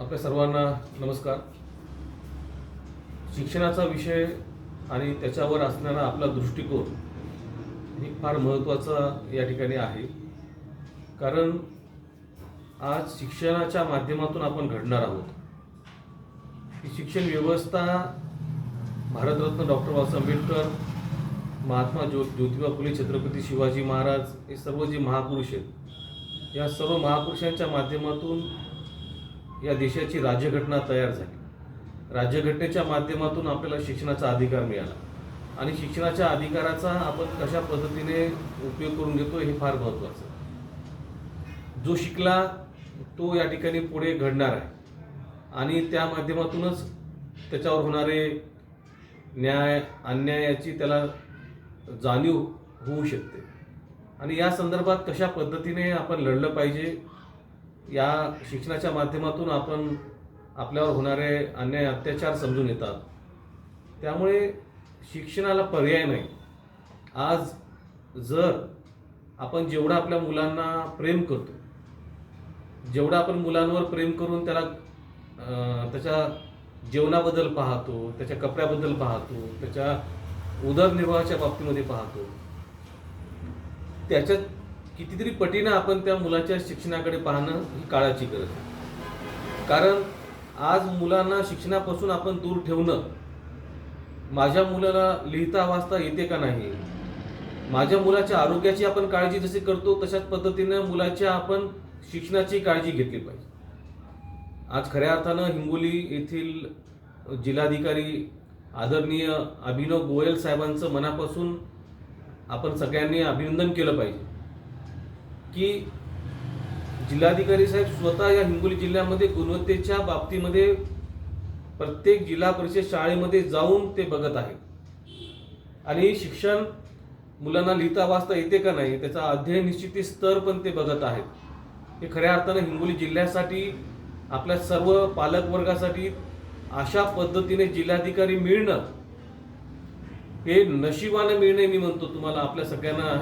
आपल्या सर्वांना नमस्कार. शिक्षणाचा विषय आणि त्याच्यावर असणारा आपला दृष्टिकोन हे फार महत्त्वाचा या ठिकाणी आहे. कारण आज शिक्षणाच्या माध्यमातून आपण घडणार आहोत. ही शिक्षण व्यवस्था भारतरत्न डॉक्टर बाबासाहेब आंबेडकर महात्मा ज्यो ज्योतिबा फुले छत्रपती शिवाजी महाराज हे सर्व जे महापुरुष आहेत या सर्व महापुरुषांच्या माध्यमातून या देशाची राज्यघटना तयार झाली. राज्यघटनेच्या माध्यमातून आपल्याला शिक्षणाचा अधिकार मिळाला. आणि शिक्षणाच्या अधिकाराचा आपण कशा पद्धतीने उपयोग करून घेतो हे फार महत्त्वाचं जो शिकला तो या ठिकाणी पुढे घडणार आहे. आणि त्या माध्यमातूनच त्याच्यावर होणारे न्याय अन्यायाची त्याला जाणीव होऊ शकते. आणि या संदर्भात कशा पद्धतीने आपण लढलं पाहिजे या शिक्षणाच्या माध्यमातून आपण आपल्यावर होणारे अन्याय अत्याचार समजून येतात. त्यामुळे शिक्षणाला पर्याय नाही. आज जर आपण जेवढं आपल्या मुलांना प्रेम करतो जेवढं आपण मुलांवर प्रेम करून त्याला त्याच्या जेवणाबद्दल पाहतो त्याच्या कपड्याबद्दल पाहतो त्याच्या उदरनिर्वाहाच्या बाबतीमध्ये पाहतो त्याच्यात कितीतरी पटीनं आपण त्या मुलाच्या शिक्षणाकडे पाहणं ही काळाची गरज आहे. कारण आज मुलांना शिक्षणापासून आपण दूर ठेवणं माझ्या मुलाला लिहिता वाचता येते का नाही? माझ्या मुलाच्या आरोग्याची आपण काळजी जशी करतो तशाच पद्धतीनं मुलाच्या आपण शिक्षणाची काळजी घेतली पाहिजे. आज खऱ्या अर्थानं हिंगोली येथील जिल्हाधिकारी आदरणीय अभिनव गोयल साहेबांचं मनापासून आपण सगळ्यांनी अभिनंदन केलं पाहिजे. की जिल्हाधिकारी साहेब स्वतः या हिंगोली जिल्ह्यामध्ये गुणवत्तेच्या बाबतीमध्ये प्रत्येक जिल्हा परिषद शाळेमध्ये जाऊन ते बघत आहेत आणि शिक्षण मुलांना लिहिता वाचता येते का नाही त्याचा अध्ययन निश्चिती स्तर पण ते बघत आहेत. हे खऱ्या अर्थानं हिंगोली जिल्ह्यासाठी आपल्या सर्व पालक वर्गासाठी अशा पद्धतीने जिल्हाधिकारी मिळणं हे नशिबाने मिळणे मी म्हणतो तुम्हाला आपल्या सगळ्यांना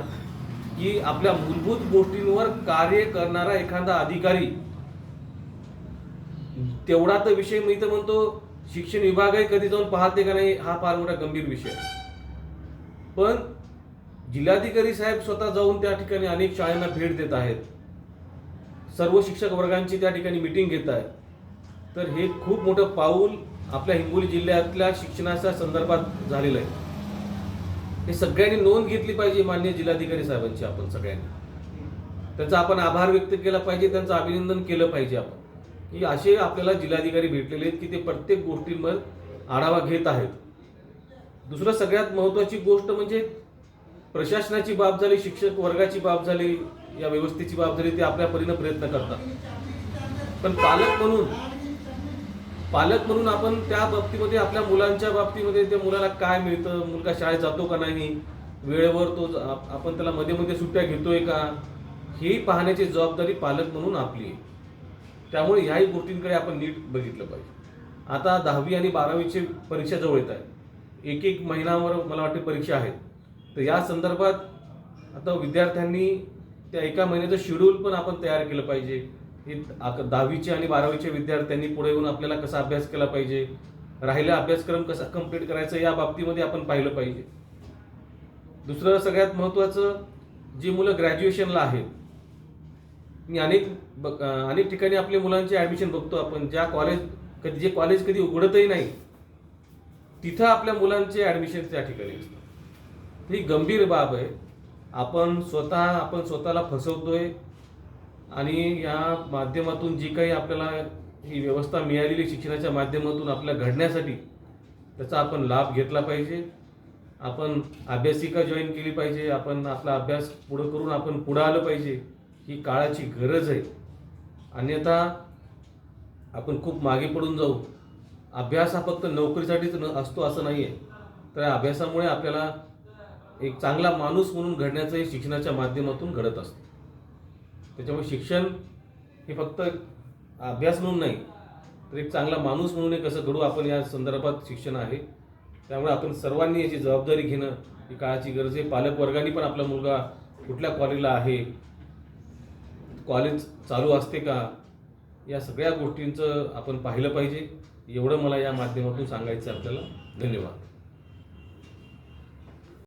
की आपल्या मूलभूत गोष्टींवर कार्य करणारा एखादा अधिकारी. तेवढा तर विषय मी तर म्हणतो शिक्षण विभागही कधी जाऊन पाहते का नाही हा फार मोठा गंभीर विषय पण जिल्हाधिकारी साहेब स्वतः जाऊन त्या ठिकाणी अनेक शाळांना भेट देत आहेत. सर्व शिक्षक वर्गांची त्या ठिकाणी मिटिंग घेत आहेत. तर हे खूप मोठं पाऊल आपल्या हिंगोली जिल्ह्यातल्या शिक्षणाच्या संदर्भात झालेलं आहे. हे सगळ्यांनी नोंद घेतली पाहिजे मान्य जिल्हाधिकारी साहेबांची आपण सगळ्यांनी. त्यांचा आपण आभार व्यक्त केला पाहिजे त्यांचं अभिनंदन केलं पाहिजे आपण. की असे आपल्याला जिल्हाधिकारी भेटलेले आहेत की ते प्रत्येक गोष्टींवर आढावा घेत आहेत. दुसरं सगळ्यात महत्त्वाची गोष्ट म्हणजे प्रशासनाची बाब झाली शिक्षक वर्गाची बाब झाली या व्यवस्थेची बाब झाली ते आपल्या परीनं प्रयत्न करतात. पण पालक म्हणून पालक म्हणून आपण त्या बाबतीमध्ये आपल्या मुलांच्या बाबतीमध्ये त्या मुलाला काय मिळतं मुलगा शाळेत जातो का नाही वेळेवर तो आपण त्याला मध्ये मध्ये सुट्ट्या घेतोय का ही पाहण्याची जबाबदारी पालक म्हणून आपली आहे. त्यामुळे ह्याही गोष्टींकडे आपण नीट बघितलं पाहिजे. आता दहावी आणि बारावीची परीक्षा जवळ येत आहे. एक एक महिनावर मला वाटते परीक्षा आहेत. तर या संदर्भात आता विद्यार्थ्यांनी त्या एका महिन्याचं शेड्यूल पण आपण तयार केलं पाहिजे. हे दहावीचे आणि बारावीच्या विद्यार्थ्यांनी पुढे येऊन आपल्याला कसा अभ्यास केला पाहिजे? राहिला अभ्यासक्रम कसा कंप्लीट करायचा या बाबतीमध्ये आपण पाहिलं पाहिजे. दुसरं सगळ्यात महत्त्वाचं जी मुलं ग्रॅज्युएशनला आहेत मी अनेक ब- अनेक ठिकाणी आपल्या मुलांचे ॲडमिशन बघतो आपण. ज्या कॉलेज कधी जे कॉलेज कधी उघडतही नाही तिथं आपल्या मुलांचे ॲडमिशन त्या ठिकाणी असतात ही गंभीर बाब आहे. आपण स्वतः आपण स्वतःला फसवतोय आणि या माध्यमातून जी काही आपल्याला ही व्यवस्था मिळालेली शिक्षणाच्या माध्यमातून आपल्या घडण्यासाठी त्याचा आपण लाभ घेतला पाहिजे. आपण अभ्यासिका जॉईन केली पाहिजे. आपण आपला अभ्यास पुढं करून आपण पुढं आलं पाहिजे ही काळाची गरज आहे. अन्यथा आपण खूप मागे पडून जाऊ. अभ्यास हा फक्त नोकरीसाठीच न असतो असं नाही आहे तर अभ्यासामुळे आपल्याला एक चांगला माणूस म्हणून घडण्याचं हे शिक्षणाच्या माध्यमातून घडत असतं. त्याच्यामुळे शिक्षण हे फक्त अभ्यास म्हणून नाही तर एक चांगला माणूस म्हणून हे कसं घडू आपण या संदर्भात शिक्षण आहे. त्यामुळे आपण सर्वांनी याची जबाबदारी घेणं ही काळाची गरज आहे. पालकवर्गाने पण आपला मुलगा कुठल्या कॉलेजला आहे कॉलेज चालू असते का या सगळ्या गोष्टींचं आपण पाहिलं पाहिजे. एवढं मला या माध्यमातून सांगायचं आहे आपल्याला. धन्यवाद.